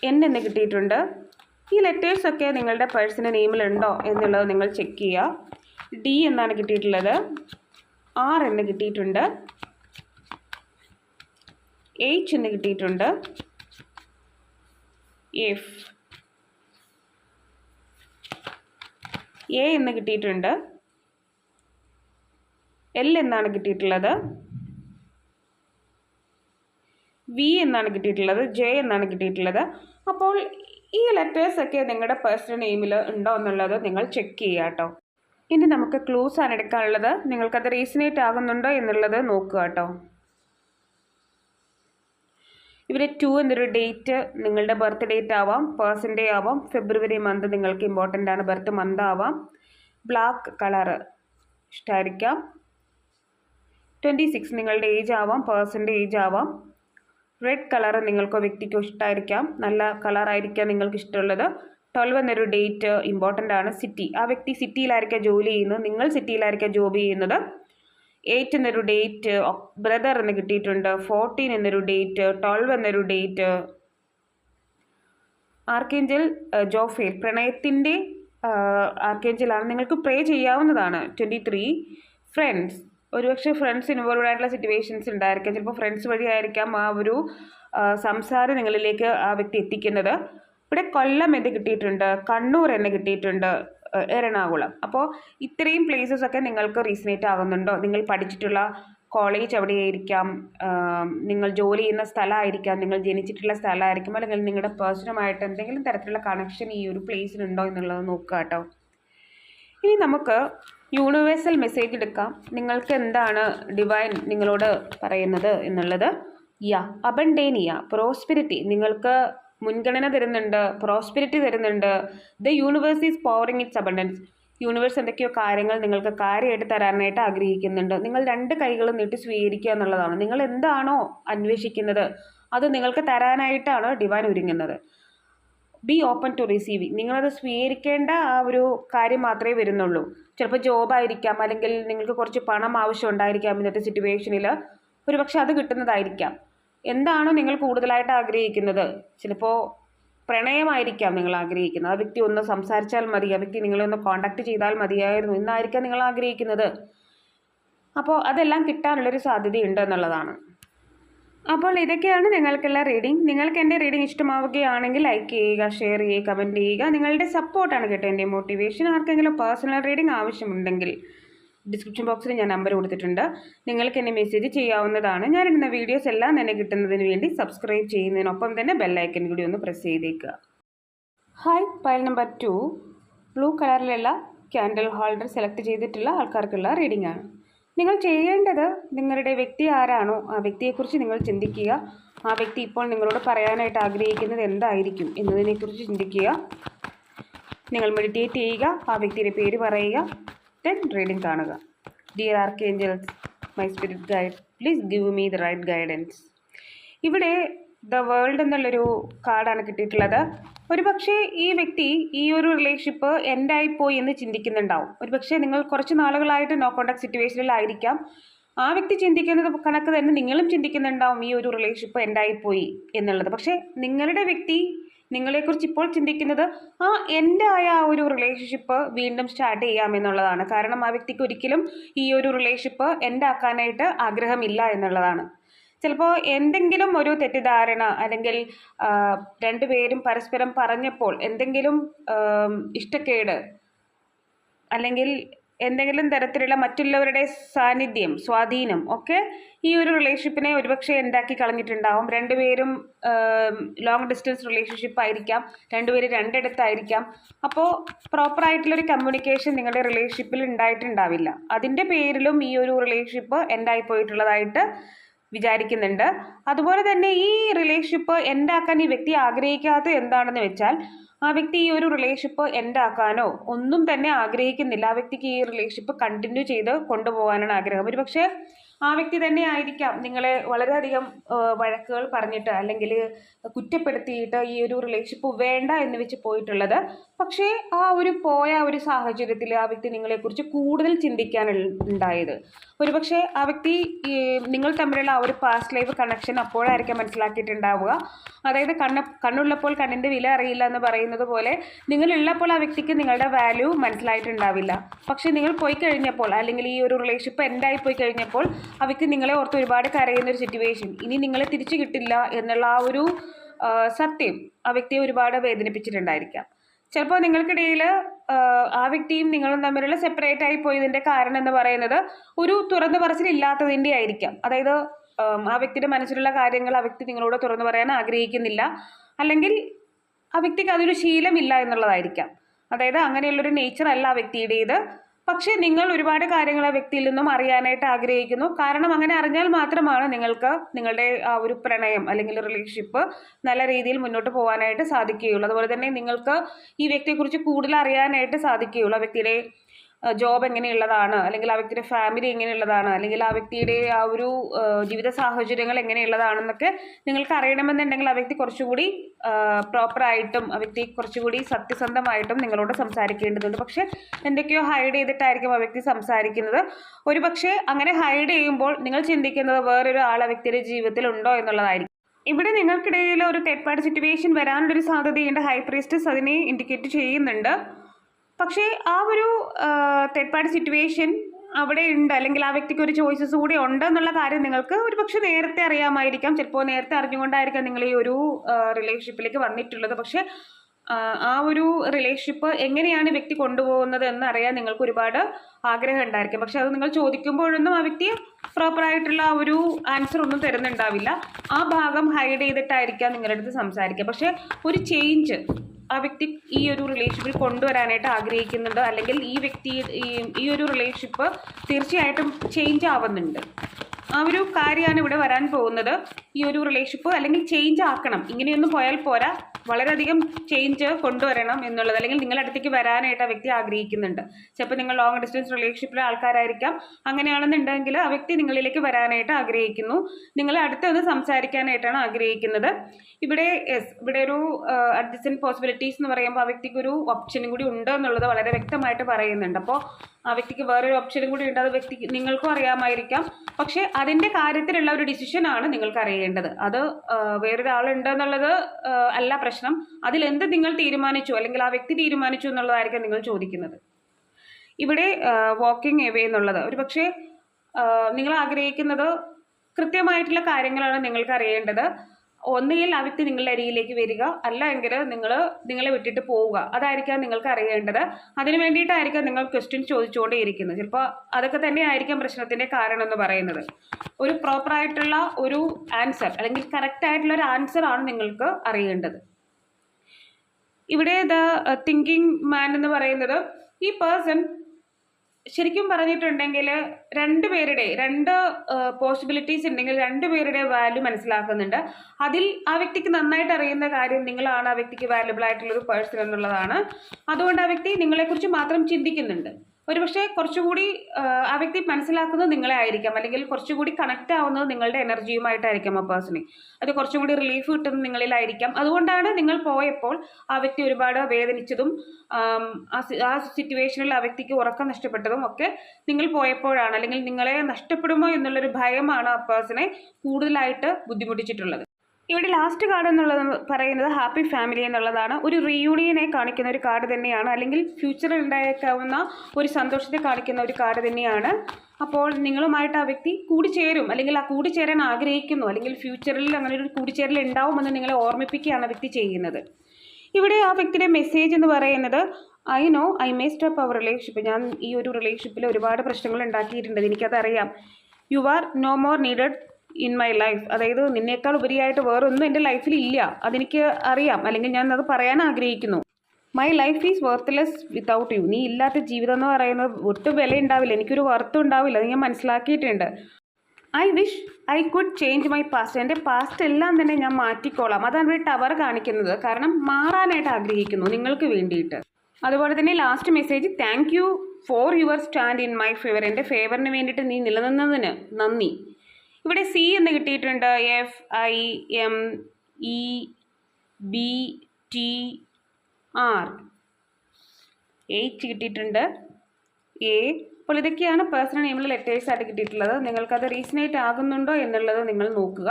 എൻ എന്ന് കിട്ടിയിട്ടുണ്ട്. ഈ ലെറ്റേഴ്സൊക്കെ നിങ്ങളുടെ പേഴ്സണൽ നെയിമിലുണ്ടോ എന്നുള്ളത് നിങ്ങൾ ചെക്ക് ചെയ്യുക. ഡി എന്നാണ് കിട്ടിയിട്ടുള്ളത്. ആർ എന്ന് കിട്ടിയിട്ടുണ്ട്. എച്ച് എന്ന് കിട്ടിയിട്ടുണ്ട്. എഫ് a എന്ന് കിട്ടിയിട്ടുണ്ട്. എൽ എന്നാണ് കിട്ടിയിട്ടുള്ളത്. വി എന്നാണ് കിട്ടിയിട്ടുള്ളത്. ജെ എന്നാണ് കിട്ടിയിട്ടുള്ളത്. അപ്പോൾ ഈ ലെറ്റേഴ്സൊക്കെ നിങ്ങളുടെ പേഴ്സണൽ നെയിമിൽ ഉണ്ടോ എന്നുള്ളത് നിങ്ങൾ ചെക്ക് ചെയ്യുക കേട്ടോ ഇനി നമുക്ക് ക്ലൂസ് ആണ് എടുക്കാനുള്ളത്. നിങ്ങൾക്കത് റീസണേറ്റ് ആകുന്നുണ്ടോ എന്നുള്ളത് നോക്കുക കേട്ടോ ഇവർ ടു എന്നൊരു ഡേറ്റ് നിങ്ങളുടെ ബർത്ത് ഡേറ്റ് ആവാം പേഴ്സൺ ഡേ ആവാം ഫെബ്രുവരി മന്ത് നിങ്ങൾക്ക് ഇമ്പോർട്ടന്റ് ആണ് ബർത്ത് മന്ത് ആവാം. ബ്ലാക്ക് കളർ ഇഷ്ടമായിരിക്കാം ട്വന്റി സിക്സ് നിങ്ങളുടെ ഏജ് ആവാം പേഴ്സന്റെ ഏജ് ആവാം. റെഡ് കളർ നിങ്ങൾക്കോ വ്യക്തിക്കോ ഇഷ്ടമായിരിക്കാം നല്ല കളറായിരിക്കാം നിങ്ങൾക്ക് ഇഷ്ടമുള്ളത്. ട്വൽവ് എന്നൊരു ഡേറ്റ് ഇമ്പോർട്ടന്റ് ആണ് സിറ്റി ആ വ്യക്തി സിറ്റിയിലായിരിക്കാം ജോലി ചെയ്യുന്നത്. നിങ്ങൾ സിറ്റിയിലായിരിക്കാം ജോബ് ചെയ്യുന്നത്. എയ്റ്റ് എന്നൊരു ഡേറ്റ് ബ്രദർ എന്ന് കിട്ടിയിട്ടുണ്ട്. ഫോർട്ടീൻ എന്നൊരു ഡേറ്റ് ട്വൽവ് എന്നൊരു ഡേറ്റ് ആർക്കേഞ്ചൽ ജോഫേൽ പ്രണയത്തിന്റെ ആർക്കേഞ്ചലാണ് നിങ്ങൾക്ക് പ്രേ ചെയ്യാവുന്നതാണ്. ട്വന്റി ത്രീ ഫ്രണ്ട്സ് ഒരുപക്ഷെ ഫ്രണ്ട്സ് ഇൻവോൾവ് ആയിട്ടുള്ള സിറ്റുവേഷൻസ് ഉണ്ടായിരിക്കാം. ചിലപ്പോൾ ഫ്രണ്ട്സ് വഴിയായിരിക്കാം ആ ഒരു സംസാരം നിങ്ങളിലേക്ക് ആ വ്യക്തി എത്തിക്കുന്നത്. ഇവിടെ കൊല്ലം എന്ന് കിട്ടിയിട്ടുണ്ട്. കണ്ണൂർ എന്ന് കിട്ടിയിട്ടുണ്ട്. എറണാകുളം. അപ്പോൾ ഇത്രയും പ്ലേസസ് ഒക്കെ നിങ്ങൾക്ക് റീസണേറ്റ് ആകുന്നുണ്ടോ നിങ്ങൾ പഠിച്ചിട്ടുള്ള കോളേജ് എവിടെയായിരിക്കാം? നിങ്ങൾ ജോലി ചെയ്യുന്ന സ്ഥലമായിരിക്കാം നിങ്ങൾ ജനിച്ചിട്ടുള്ള സ്ഥലമായിരിക്കും അല്ലെങ്കിൽ നിങ്ങളുടെ പേഴ്സണുമായിട്ട് എന്തെങ്കിലും തരത്തിലുള്ള കണക്ഷൻ ഈ ഒരു പ്ലേസിലുണ്ടോ എന്നുള്ളത് നോക്കുക കേട്ടോ. ഇനി നമുക്ക് യൂണിവേഴ്സൽ മെസ്സേജ് എടുക്കാം. നിങ്ങൾക്ക് എന്താണ് ഡിവൈൻ നിങ്ങളോട് പറയുന്നത് എന്നുള്ളത്? യ അബണ്ടേനിയ പ്രോസ്പിരിറ്റി നിങ്ങൾക്ക് മുൻഗണന തരുന്നുണ്ട് പ്രോസ്പിരിറ്റി തരുന്നുണ്ട്. The universe is powering its abundance universe എന്തൊക്കെയോ കാര്യങ്ങൾ നിങ്ങൾക്ക് കാര്യമായിട്ട് തരാനായിട്ട് ആഗ്രഹിക്കുന്നുണ്ട്. നിങ്ങൾ രണ്ട് കൈകളും നീട്ടി സ്വീകരിക്കുക എന്നുള്ളതാണ്. നിങ്ങൾ എന്താണോ അന്വേഷിക്കുന്നത് അത് നിങ്ങൾക്ക് തരാനായിട്ടാണ് ഡിവാൻ ഒരുങ്ങുന്നത്. ബി ഓപ്പൺ ടു റിസീവിങ് നിങ്ങളത് സ്വീകരിക്കേണ്ട ആ ഒരു കാര്യം മാത്രമേ വരുന്നുള്ളൂ. ചിലപ്പോൾ ജോബായിരിക്കാം അല്ലെങ്കിൽ നിങ്ങൾക്ക് കുറച്ച് പണം ആവശ്യം ഉണ്ടായിരിക്കാം ഇന്നത്തെ സിറ്റുവേഷനിൽ ഒരുപക്ഷെ അത് കിട്ടുന്നതായിരിക്കാം. എന്താണോ നിങ്ങൾ കൂടുതലായിട്ട് ആഗ്രഹിക്കുന്നത്? ചിലപ്പോൾ പ്രണയമായിരിക്കാം നിങ്ങൾ ആഗ്രഹിക്കുന്നത്. ആ വ്യക്തി ഒന്ന് സംസാരിച്ചാൽ മതി ആ വ്യക്തി നിങ്ങളെ ഒന്ന് കോണ്ടാക്ട് ചെയ്താൽ മതിയായിരുന്നു എന്നായിരിക്കാം നിങ്ങൾ ആഗ്രഹിക്കുന്നത്. അപ്പോൾ അതെല്ലാം കിട്ടാനുള്ളൊരു സാധ്യതയുണ്ട് എന്നുള്ളതാണ്. അപ്പോൾ ഇതൊക്കെയാണ് നിങ്ങൾക്കുള്ള റീഡിംഗ് നിങ്ങൾക്ക് എന്റെ റീഡിംഗ് ഇഷ്ടമാവുകയാണെങ്കിൽ ലൈക്ക് ചെയ്യുക ഷെയർ ചെയ്യുക കമന്റ് ചെയ്യുക. നിങ്ങളുടെ സപ്പോർട്ടാണ് കേട്ടോ എന്റെ മോട്ടിവേഷൻ. ആർക്കെങ്കിലും പേഴ്സണൽ റീഡിംഗ് ആവശ്യമുണ്ടെങ്കിൽ ഡിസ്ക്രിപ്ഷൻ ബോക്സിൽ ഞാൻ നമ്പർ കൊടുത്തിട്ടുണ്ട്. നിങ്ങൾക്ക് എന്നെ മെസ്സേജ് ചെയ്യാവുന്നതാണ്. ഞാൻ ഇടുന്ന വീഡിയോസ് എല്ലാം തന്നെ കിട്ടുന്നതിന് വേണ്ടി സബ്സ്ക്രൈബ് ചെയ്യുന്നതിനൊപ്പം തന്നെ ബെല്ലൈക്കൻ കൂടി ഒന്ന് പ്രസ് ചെയ്തേക്കുക. Hi Payal number two blue കളറിലുള്ള ക്യാൻഡിൽ ഹോൾഡർ സെലക്ട് ചെയ്തിട്ടുള്ള ആൾക്കാർക്കുള്ള റീഡിംഗ് ആണ്. നിങ്ങൾ ചെയ്യേണ്ടത് നിങ്ങളുടെ വ്യക്തി ആരാണോ ആ വ്യക്തിയെക്കുറിച്ച് നിങ്ങൾ ചിന്തിക്കുക. ആ വ്യക്തി ഇപ്പോൾ നിങ്ങളോട് പറയാനായിട്ട് ആഗ്രഹിക്കുന്നത് എന്തായിരിക്കും എന്നതിനെക്കുറിച്ച് ചിന്തിക്കുക. നിങ്ങൾ മെഡിറ്റേറ്റ് ചെയ്യുക ആ വ്യക്തിയുടെ പേര് പറയുക. ദെൻ റീഡിംഗ് കാണുക. Dear archangels my spirit guide please give me the right guidance ഇവിടെ ദ വേൾഡ് എന്നുള്ളൊരു കാർഡാണ് കിട്ടിയിട്ടുള്ളത്. ഒരു പക്ഷേ ഈ വ്യക്തി ഈ ഒരു റിലേഷൻഷിപ്പ് എൻഡായിപ്പോയി എന്ന് ചിന്തിക്കുന്നുണ്ടാവും. ഒരു പക്ഷേ നിങ്ങൾ കുറച്ച് നാളുകളായിട്ട് നോ കോണ്ടാക്ട് സിറ്റുവേഷനിലായിരിക്കാം ആ വ്യക്തി ചിന്തിക്കുന്നത് കണക്ക് തന്നെ നിങ്ങളും ചിന്തിക്കുന്നുണ്ടാവും ഈ ഒരു റിലേഷൻഷിപ്പ് എൻഡായിപ്പോയി എന്നുള്ളത്. പക്ഷേ നിങ്ങളുടെ വ്യക്തി നിങ്ങളെക്കുറിച്ച് ഇപ്പോൾ ചിന്തിക്കുന്നത് ആ എന്റെ ആയ ആ ഒരു റിലേഷൻഷിപ്പ് വീണ്ടും സ്റ്റാർട്ട് ചെയ്യാമെന്നുള്ളതാണ് കാരണം ആ വ്യക്തിക്ക് ഒരിക്കലും ഈ ഒരു റിലേഷൻഷിപ്പ് എന്റെ ആക്കാനായിട്ട് ആഗ്രഹമില്ല എന്നുള്ളതാണ്. ചിലപ്പോൾ എന്തെങ്കിലും ഒരു തെറ്റിദ്ധാരണ അല്ലെങ്കിൽ രണ്ടുപേരും പരസ്പരം പറഞ്ഞപ്പോൾ എന്തെങ്കിലും ഇഷ്ടക്കേട് അല്ലെങ്കിൽ എന്തെങ്കിലും തരത്തിലുള്ള മറ്റുള്ളവരുടെ സാന്നിധ്യം സ്വാധീനം ഒക്കെ ഈ ഒരു റിലേഷൻഷിപ്പിനെ ഒരുപക്ഷെ ഉണ്ടാക്കി കളഞ്ഞിട്ടുണ്ടാവും. രണ്ടുപേരും ലോങ് ഡിസ്റ്റൻസ് റിലേഷൻഷിപ്പ് ആയിരിക്കാം. രണ്ടുപേരും രണ്ടിടത്തായിരിക്കാം. അപ്പോൾ പ്രോപ്പറായിട്ടുള്ളൊരു കമ്മ്യൂണിക്കേഷൻ നിങ്ങളുടെ റിലേഷൻഷിപ്പിൽ ഉണ്ടായിട്ടുണ്ടാവില്ല. അതിന്റെ പേരിലും ഈ ഒരു റിലേഷൻഷിപ്പ് എൻഡായിപ്പോയിട്ടുള്ളതായിട്ട് വിചാരിക്കുന്നുണ്ട്. അതുപോലെ തന്നെ ഈ റിലേഷൻഷിപ്പ് എൻഡാക്കാൻ ഈ വ്യക്തി ആഗ്രഹിക്കാത്തത് എന്താണെന്ന് വെച്ചാൽ ആ വ്യക്തി ഈ ഒരു റിലേഷൻഷിപ്പ് എൻഡാക്കാനോ ഒന്നും തന്നെ ആഗ്രഹിക്കുന്നില്ല. ആ വ്യക്തിക്ക് ഈ റിലേഷൻഷിപ്പ് കണ്ടിന്യൂ ചെയ്ത് കൊണ്ടുപോകാനാണ് ആഗ്രഹം. ഒരു പക്ഷേ ആ വ്യക്തി തന്നെ ആയിരിക്കാം. നിങ്ങളെ വളരെയധികം വഴക്കുകൾ പറഞ്ഞിട്ട് അല്ലെങ്കിൽ കുറ്റപ്പെടുത്തിയിട്ട് ഈ ഒരു റിലേഷൻഷിപ്പ് വേണ്ട എന്ന് വെച്ച് പോയിട്ടുള്ളത്. പക്ഷേ ആ ഒരു പോയ ഒരു സാഹചര്യത്തിൽ ആ വ്യക്തി നിങ്ങളെക്കുറിച്ച് കൂടുതൽ ചിന്തിക്കാൻ ഉണ്ടായത്. ഒരുപക്ഷെ ആ വ്യക്തി നിങ്ങൾ തമ്മിലുള്ള ആ ഒരു പാസ്റ്റ് ലൈഫ് കണക്ഷൻ അപ്പോഴായിരിക്കാം മനസ്സിലാക്കിയിട്ടുണ്ടാവുക. അതായത് കണ്ണ് കണ്ണുള്ളപ്പോൾ കണ്ണിന്റെ വില അറിയില്ല എന്ന് പറയുന്നത് പോലെ നിങ്ങളുള്ളപ്പോൾ ആ വ്യക്തിക്ക് നിങ്ങളുടെ വാല്യൂ മനസ്സിലായിട്ടുണ്ടാവില്ല. പക്ഷേ നിങ്ങൾ പോയി കഴിഞ്ഞപ്പോൾ അല്ലെങ്കിൽ ഈ ഒരു റിലേഷൻഷിപ്പ് എൻഡായി പോയി കഴിഞ്ഞപ്പോൾ ആ വ്യക്തി നിങ്ങളെ ഓർത്ത് ഒരുപാട് കരയുന്ന ഒരു സിറ്റുവേഷൻ ഇനി നിങ്ങളെ തിരിച്ചു കിട്ടില്ല എന്നുള്ള ആ ഒരു സത്യം ആ വ്യക്തിയെ ഒരുപാട് വേദനിപ്പിച്ചിട്ടുണ്ടായിരിക്കാം. ചിലപ്പോൾ നിങ്ങൾക്കിടയിൽ ആ വ്യക്തിയും നിങ്ങളും തമ്മിലുള്ള സെപ്പറേറ്റ് ആയി പോയതിന്റെ കാരണം എന്ന് പറയുന്നത് ഒരു തുറന്നു പറച്ചിലില്ലാത്തതിന്റെ ആയിരിക്കാം. അതായത് ആ വ്യക്തിയുടെ മനസ്സിലുള്ള കാര്യങ്ങൾ ആ വ്യക്തി നിങ്ങളോട് തുറന്നു പറയാൻ ആഗ്രഹിക്കുന്നില്ല. അല്ലെങ്കിൽ ആ വ്യക്തിക്ക് അതൊരു ശീലമില്ല എന്നുള്ളതായിരിക്കാം. അതായത് അങ്ങനെയുള്ളൊരു നേച്ചർ അല്ല ആ വ്യക്തിയുടേത്. പക്ഷേ നിങ്ങൾ ഒരുപാട് കാര്യങ്ങൾ ആ വ്യക്തിയിൽ നിന്നും അറിയാനായിട്ട് ആഗ്രഹിക്കുന്നു. കാരണം അങ്ങനെ അറിഞ്ഞാൽ മാത്രമാണ് നിങ്ങൾക്ക് നിങ്ങളുടെ ആ ഒരു പ്രണയം അല്ലെങ്കിൽ റിലേഷൻഷിപ്പ് നല്ല രീതിയിൽ മുന്നോട്ട് പോകാനായിട്ട് സാധിക്കുകയുള്ളൂ. അതുപോലെ തന്നെ നിങ്ങൾക്ക് ഈ വ്യക്തിയെക്കുറിച്ച് കൂടുതൽ അറിയാനായിട്ട് സാധിക്കുകയുള്ളൂ. ആ വ്യക്തിയുടെ ജോബ് എങ്ങനെയുള്ളതാണ്? അല്ലെങ്കിൽ ആ വ്യക്തിയുടെ ഫാമിലി എങ്ങനെയുള്ളതാണ്? അല്ലെങ്കിൽ ആ വ്യക്തിയുടെ ആ ഒരു ജീവിത സാഹചര്യങ്ങൾ എങ്ങനെയുള്ളതാണെന്നൊക്കെ നിങ്ങൾക്ക് അറിയണമെന്നുണ്ടെങ്കിൽ ആ വ്യക്തി കുറച്ചുകൂടി പ്രോപ്പറായിട്ടും ആ വ്യക്തി കുറച്ചുകൂടി സത്യസന്ധമായിട്ടും നിങ്ങളോട് സംസാരിക്കേണ്ടതുണ്ട്. പക്ഷേ എന്തൊക്കെയോ ഹൈഡ് ചെയ്തിട്ടായിരിക്കും ആ വ്യക്തി സംസാരിക്കുന്നത്. ഒരു പക്ഷേ അങ്ങനെ ഹൈഡ് ചെയ്യുമ്പോൾ നിങ്ങൾ ചിന്തിക്കുന്നത് വേറൊരു ആൾ ആ വ്യക്തിയുടെ ജീവിതത്തിൽ ഉണ്ടോ എന്നുള്ളതായിരിക്കും. ഇവിടെ നിങ്ങൾക്കിടയിൽ ഒരു തേർഡ് പാർട്ടി സിറ്റുവേഷൻ വരാനുള്ളൊരു സാധ്യതയുണ്ട്. ഹൈ പ്രീസ്റ്റസ് അതിനെ ഇൻഡിക്കേറ്റ് ചെയ്യുന്നുണ്ട്. പക്ഷേ ആ ഒരു തേർഡ് പാർട്ടി സിറ്റുവേഷൻ അവിടെ ഉണ്ട്. അല്ലെങ്കിൽ ആ വ്യക്തിക്ക് ഒരു ചോയ്സസ് കൂടി ഉണ്ട് എന്നുള്ള കാര്യം നിങ്ങൾക്ക് ഒരു പക്ഷേ നേരത്തെ അറിയാമായിരിക്കാം. ചിലപ്പോൾ നേരത്തെ അറിഞ്ഞുകൊണ്ടായിരിക്കാം നിങ്ങൾ ഈ ഒരു റിലേഷൻഷിപ്പിലേക്ക് വന്നിട്ടുള്ളത്. പക്ഷേ ആ, ഒരു റിലേഷൻഷിപ്പ് എങ്ങനെയാണ് വ്യക്തി കൊണ്ടുപോകുന്നത് എന്ന് അറിയാൻ നിങ്ങൾക്ക് ഒരുപാട് ആഗ്രഹം ഉണ്ടായിരിക്കും. പക്ഷെ അത് നിങ്ങൾ ചോദിക്കുമ്പോഴൊന്നും ആ വ്യക്തി പ്രോപ്പറായിട്ടുള്ള ആ ഒരു ആൻസർ ഒന്നും തരുന്നുണ്ടാവില്ല. ആ ഭാഗം ഹൈഡ് ചെയ്തിട്ടായിരിക്കാം നിങ്ങളുടെ അടുത്ത് സംസാരിക്കുക. പക്ഷേ ഒരു ചേഞ്ച് ആ വ്യക്തി ഈ ഒരു റിലേഷൻഷിപ്പിൽ കൊണ്ടുവരാനായിട്ട് ആഗ്രഹിക്കുന്നുണ്ട്? അല്ലെങ്കിൽ ഈ വ്യക്തി ഈ- ഒരു റിലേഷൻഷിപ്പ് തീർച്ചയായിട്ടും ചേഞ്ച് ആവുന്നുണ്ട്. ആ ഒരു കാര്യമാണ് ഇവിടെ വരാൻ പോകുന്നത്. ഈ ഒരു റിലേഷൻഷിപ്പ് അല്ലെങ്കിൽ ചേഞ്ച് ആക്കണം. ഇങ്ങനെയൊന്നും പോയാൽ പോരാ. വളരെയധികം ചേഞ്ച് കൊണ്ടുവരണം എന്നുള്ളത്. അല്ലെങ്കിൽ നിങ്ങളുടെ അടുത്തേക്ക് വരാനായിട്ട് ആ വ്യക്തി ആഗ്രഹിക്കുന്നുണ്ട്. ചിലപ്പോൾ നിങ്ങൾ ലോങ് ഡിസ്റ്റൻസ് റിലേഷൻഷിപ്പിലെ ആൾക്കാരായിരിക്കാം. അങ്ങനെയാണെന്നുണ്ടെങ്കിൽ ആ വ്യക്തി നിങ്ങളിലേക്ക് വരാനായിട്ട് ആഗ്രഹിക്കുന്നു. നിങ്ങളെ അടുത്തൊന്ന് സംസാരിക്കാനായിട്ടാണ് ആഗ്രഹിക്കുന്നത്. ഇവിടെ യെസ് ഇവിടെ ഒരു അഡ്ജസ്റ്റന്റ് പോസിബിലിറ്റീസ് എന്ന് പറയുമ്പോൾ ആ വ്യക്തിക്ക് ഒരു ഓപ്ഷനും കൂടി ഉണ്ട് എന്നുള്ളത് വളരെ വ്യക്തമായിട്ട് പറയുന്നുണ്ട്. അപ്പോൾ ആ വ്യക്തിക്ക് വേറൊരു ഓപ്ഷനും കൂടി ഉണ്ട്. അത് വ്യക്തിക്ക് നിങ്ങൾക്കും അറിയാമായിരിക്കാം. പക്ഷേ അതിന്റെ കാര്യത്തിലുള്ള ഒരു ഡിസിഷനാണ് നിങ്ങൾക്ക് അറിയേണ്ടത്. അത് ആ, വേറൊരാളുണ്ട് എന്നുള്ളത് അല്ല പ്രശ്നം. അതിലെന്ത് നിങ്ങൾ തീരുമാനിച്ചു? അല്ലെങ്കിൽ ആ വ്യക്തി തീരുമാനിച്ചു എന്നുള്ളതായിരിക്കും നിങ്ങൾ ചോദിക്കുന്നത്. ഇവിടെ വാക്കിംഗ് എവേ എന്നുള്ളത്. ഒരു പക്ഷേ നിങ്ങൾ ആഗ്രഹിക്കുന്നത് കൃത്യമായിട്ടുള്ള കാര്യങ്ങളാണ് നിങ്ങൾക്ക് അറിയേണ്ടത്. ഒന്നുകിൽ ആ വ്യക്തി നിങ്ങളുടെ അരിയിലേക്ക് വരിക അല്ല എങ്കിൽ നിങ്ങൾ നിങ്ങളെ വിട്ടിട്ട് പോവുക. അതായിരിക്കാം നിങ്ങൾക്ക് അറിയേണ്ടത്. അതിന് വേണ്ടിയിട്ടായിരിക്കാം നിങ്ങൾ ക്വസ്റ്റ്യൻ ചോദിച്ചുകൊണ്ടേയിരിക്കുന്നത്. ചിലപ്പോൾ അതൊക്കെ തന്നെ ആയിരിക്കാം പ്രശ്നത്തിന്റെ കാരണം എന്ന് പറയുന്നത്. ഒരു പ്രോപ്പറായിട്ടുള്ള ഒരു ആൻസർ അല്ലെങ്കിൽ കറക്റ്റ് ആയിട്ടുള്ള ഒരു ആൻസർ ആണ് നിങ്ങൾക്ക് അറിയേണ്ടത്. ഇവിടെ ദ തിങ്കിങ് മാൻ എന്ന് പറയുന്നത് ഈ പേഴ്സൺ ശരിക്കും പറഞ്ഞിട്ടുണ്ടെങ്കിൽ രണ്ട് പേരുടെ രണ്ട് പോസിബിലിറ്റീസ് ഉണ്ടെങ്കിൽ രണ്ട് പേരുടെ വാല്യൂ മനസ്സിലാക്കുന്നുണ്ട്. അതിൽ ആ വ്യക്തിക്ക് നന്നായിട്ട് അറിയുന്ന കാര്യം നിങ്ങളാണ് ആ വ്യക്തിക്ക് വാല്യുബിൾ ആയിട്ടുള്ള ഒരു പേഴ്സൺ എന്നുള്ളതാണ്. അതുകൊണ്ട് ആ വ്യക്തി നിങ്ങളെക്കുറിച്ച് മാത്രം ചിന്തിക്കുന്നുണ്ട്. ഒരുപക്ഷെ കുറച്ചുകൂടി ആ, വ്യക്തി മനസ്സിലാക്കുന്നത് നിങ്ങളെ ആയിരിക്കാം. അല്ലെങ്കിൽ കുറച്ചുകൂടി കണക്ട് ആവുന്നത് നിങ്ങളുടെ എനർജിയുമായിട്ടായിരിക്കാം ആ പേഴ്സണെ അത് കുറച്ചുകൂടി റിലീഫ് കിട്ടുന്നത് നിങ്ങളിലായിരിക്കാം. അതുകൊണ്ടാണ് നിങ്ങൾ പോയപ്പോൾ ആ വ്യക്തി ഒരുപാട് വേദനിച്ചതും ആ സിറ്റുവേഷനിൽ ആ വ്യക്തിക്ക് ഉറക്കം നഷ്ടപ്പെട്ടതും ഒക്കെ നിങ്ങൾ പോയപ്പോഴാണ്. അല്ലെങ്കിൽ നിങ്ങളെ നഷ്ടപ്പെടുമോ എന്നുള്ളൊരു ഭയമാണ് ആ പേഴ്സണെ കൂടുതലായിട്ട് ബുദ്ധിമുട്ടിച്ചിട്ടുള്ളത്. ഇവിടെ ലാസ്റ്റ് കാർഡ് എന്നുള്ളത് പറയുന്നത് ഹാപ്പി ഫാമിലി എന്നുള്ളതാണ്. ഒരു റീയൂണിയനെ കാണിക്കുന്ന ഒരു കാർഡ് തന്നെയാണ്. അല്ലെങ്കിൽ ഫ്യൂച്ചറിൽ ഉണ്ടായേക്കാവുന്ന ഒരു സന്തോഷത്തെ കാണിക്കുന്ന ഒരു കാർഡ് തന്നെയാണ്. അപ്പോൾ നിങ്ങളുമായിട്ട് ആ വ്യക്തി കൂടിച്ചേരും. അല്ലെങ്കിൽ ആ കൂടിച്ചേരാൻ ആഗ്രഹിക്കുന്നു. അല്ലെങ്കിൽ ഫ്യൂച്ചറിൽ അങ്ങനെ ഒരു കൂടിച്ചേരൽ ഉണ്ടാവുമെന്ന് നിങ്ങളെ ഓർമ്മിപ്പിക്കുകയാണ് ആ വ്യക്തി ചെയ്യുന്നത്. ഇവിടെ ആ വ്യക്തിയുടെ മെസ്സേജ് എന്ന് പറയുന്നത് I know I may stop our relationship ഞാൻ ഈ ഒരു റിലേഷൻഷിപ്പിൽ ഒരുപാട് പ്രശ്നങ്ങൾ ഉണ്ടാക്കിയിട്ടുണ്ട്. എനിക്കതറിയാം. You are no more needed in my life അതായത് നിന്നേക്കാൾ ഉപരിയായിട്ട് വേറൊന്നും എന്റെ ലൈഫിൽ ഇല്ല. അതെനിക്ക് അറിയാം. അല്ലെങ്കിൽ ഞാൻ അത് പറയാൻ ആഗ്രഹിക്കുന്നു. My life is worthless without you നീ ഇല്ലാത്ത ജീവിതം എന്ന് പറയുന്നത് ഒട്ടും വില ഉണ്ടാവില്ല. എനിക്കൊരു വർത്തും ഉണ്ടാവില്ല. അത് ഞാൻ മനസ്സിലാക്കിയിട്ടുണ്ട്. I wish I could change my past എന്റെ പാസ്റ്റ് എല്ലാം തന്നെ ഞാൻ മാറ്റിക്കോളാം. അതാണ് ഇവിടെ ടവർ കാണിക്കുന്നത്. കാരണം മാറാനായിട്ട് ആഗ്രഹിക്കുന്നു നിങ്ങൾക്ക് വേണ്ടിയിട്ട്. അതുപോലെ തന്നെ last message thank you for your stand in my favour എന്റെ ഫേവറിന് വേണ്ടിയിട്ട് നീ നിലനിന്നതിന് നന്ദി. ഇവിടെ സി എന്ന് കിട്ടിയിട്ടുണ്ട്. F I M E B T R eight കിട്ടിയിട്ടുണ്ട്. എ അപ്പോൾ ഇതൊക്കെയാണ് പേഴ്സണൽ നെയിമിൽ ലെറ്റേഴ്സ് ആയിട്ട് കിട്ടിയിട്ടുള്ളത്. നിങ്ങൾക്കത് റീസണേറ്റ് ആകുന്നുണ്ടോ എന്നുള്ളത് നിങ്ങൾ നോക്കുക.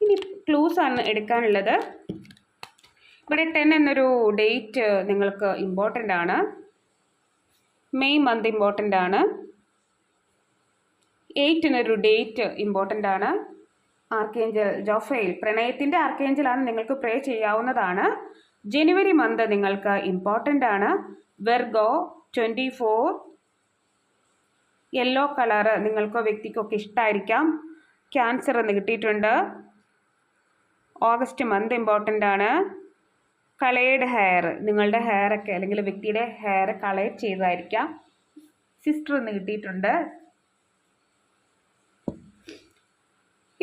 ഇനി ക്ലൂസ് ആണ് എടുക്കാനുള്ളത്. ഇവിടെ ടെൻ എന്നൊരു ഡേറ്റ് നിങ്ങൾക്ക് ഇമ്പോർട്ടന്റ് ആണ്. മെയ് മന്ത് ഇമ്പോർട്ടന്റ് ആണ്. എയ്റ്റിനൊരു ഡേറ്റ് ഇമ്പോർട്ടന്റ് ആണ്. ആർക്കേഞ്ചൽ ജോഫയിൽ പ്രണയത്തിന്റെ ആർക്കേഞ്ചലാണ് നിങ്ങൾക്ക് പ്രേ ചെയ്യാവുന്നതാണ്. ജനുവരി മന്ത് നിങ്ങൾക്ക് ഇമ്പോർട്ടന്റ് ആണ്. Virgo twenty four yellow colour നിങ്ങൾക്കോ വ്യക്തിക്കൊക്കെ ഇഷ്ടമായിരിക്കാം ക്യാൻസർ എന്ന് കിട്ടിയിട്ടുണ്ട്. ഓഗസ്റ്റ് മന്ത് ഇമ്പോർട്ടന്റ് ആണ്. കളേഡ് ഹെയർ നിങ്ങളുടെ ഹെയറൊക്കെ അല്ലെങ്കിൽ വ്യക്തിയുടെ ഹെയർ കളേഡ് ചെയ്തതായിരിക്കാം. സിസ്റ്റർ എന്ന് കിട്ടിയിട്ടുണ്ട്.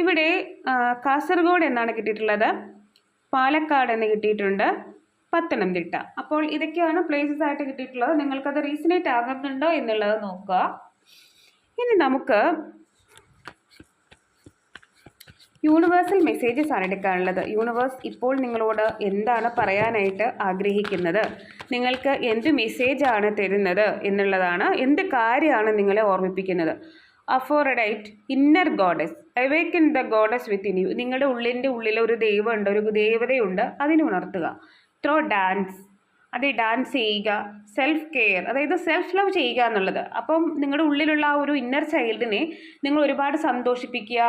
ഇവിടെ കാസർഗോഡ് എന്നാണ് കിട്ടിയിട്ടുള്ളത്. പാലക്കാട് എന്ന് കിട്ടിയിട്ടുണ്ട്. പത്തനംതിട്ട. അപ്പോൾ ഇതൊക്കെയാണ് പ്ലേസസ് ആയിട്ട് കിട്ടിയിട്ടുള്ളത്. നിങ്ങൾക്കത് റീസണേറ്റ് ആകുന്നുണ്ടോ എന്നുള്ളത് നോക്കുക. ഇനി നമുക്ക് യൂണിവേഴ്സൽ മെസ്സേജസ് ആണ് എടുക്കാനുള്ളത്. യൂണിവേഴ്സ് ഇപ്പോൾ നിങ്ങളോട് എന്താണ് പറയാനായിട്ട് ആഗ്രഹിക്കുന്നത്? നിങ്ങൾക്ക് എന്ത് മെസ്സേജാണ് തരുന്നത് എന്നുള്ളതാണ്. എന്ത് കാര്യമാണ് നിങ്ങളെ ഓർമ്മിപ്പിക്കുന്നത്? Aphrodite inner goddess. Awaken the goddess within you. നിങ്ങളുടെ ഉള്ളിന്റെ ഉള്ളിൽ ഒരു ദൈവമുണ്ട് ഒരു ദേവതയുണ്ട്. അതിനെ ഉണർത്തുക. Through dance. അത് ഡാൻസ് ചെയ്യുക സെൽഫ് കെയർ അതായത് സെൽഫ് ലവ് ചെയ്യുക എന്നുള്ളത്. അപ്പം നിങ്ങളുടെ ഉള്ളിലുള്ള ആ ഒരു ഇന്നർ ചൈൽഡിനെ നിങ്ങൾ ഒരുപാട് സന്തോഷിപ്പിക്കുക.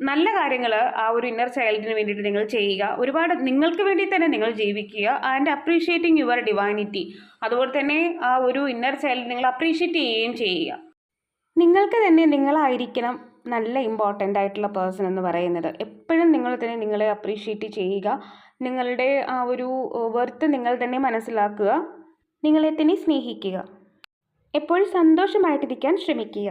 നല്ല കാര്യങ്ങൾ ആ ഒരു ഇന്നർ ചൈൽഡിന് വേണ്ടിയിട്ട് നിങ്ങൾ ചെയ്യുക. ഒരുപാട് നിങ്ങൾക്ക് വേണ്ടി തന്നെ നിങ്ങൾ ജീവിക്കുക. And appreciating your divinity. അതുപോലെ തന്നെ ആ ഒരു ഇന്നർ ചൈൽഡ് നിങ്ങൾ അപ്രീഷിയേറ്റ് ചെയ്യുകയും ചെയ്യുക. നിങ്ങൾക്ക് തന്നെ നിങ്ങളായിരിക്കണം നല്ല ഇമ്പോർട്ടന്റ് ആയിട്ടുള്ള പേഴ്സൺ എന്ന് പറയുന്നത്. എപ്പോഴും നിങ്ങൾ തന്നെ നിങ്ങളെ അപ്രീഷിയേറ്റ് ചെയ്യുക. നിങ്ങളുടെ ആ ഒരു വെർത്ത് നിങ്ങൾ തന്നെ മനസ്സിലാക്കുക. നിങ്ങളെ തന്നെ സ്നേഹിക്കുക. എപ്പോഴും സന്തോഷമായിട്ടിരിക്കാൻ ശ്രമിക്കുക.